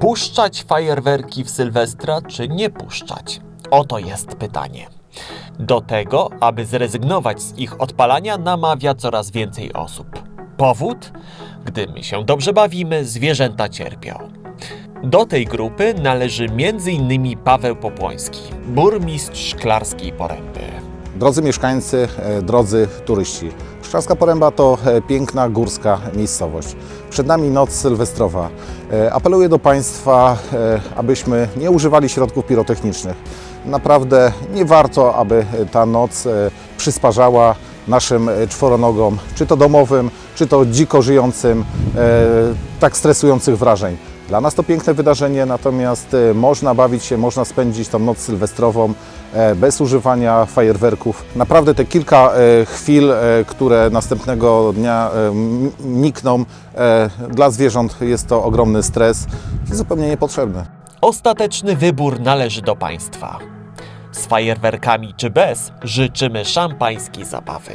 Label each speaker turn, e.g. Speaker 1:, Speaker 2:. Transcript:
Speaker 1: Puszczać fajerwerki w Sylwestra, czy nie puszczać? Oto jest pytanie. Do tego, aby zrezygnować z ich odpalania, namawia coraz więcej osób. Powód? Gdy my się dobrze bawimy, zwierzęta cierpią. Do tej grupy należy m.in. Paweł Popłoński, burmistrz Szklarskiej Poręby.
Speaker 2: Drodzy mieszkańcy, e, drodzy turyści, Szklarska Poręba to e, piękna górska miejscowość. Przed nami noc sylwestrowa. E, Apeluję do Państwa, e, abyśmy nie używali środków pirotechnicznych. Naprawdę nie warto, aby ta noc przysparzała naszym czworonogom, czy to domowym, czy to dziko żyjącym, tak stresujących wrażeń. Dla nas to piękne wydarzenie, natomiast e, można bawić się, można spędzić tą noc sylwestrową e, bez używania fajerwerków. Naprawdę te kilka e, chwil, które następnego dnia nikną, dla zwierząt jest to ogromny stres i zupełnie niepotrzebny.
Speaker 1: Ostateczny wybór należy do Państwa. Z fajerwerkami czy bez, życzymy szampańskiej zabawy.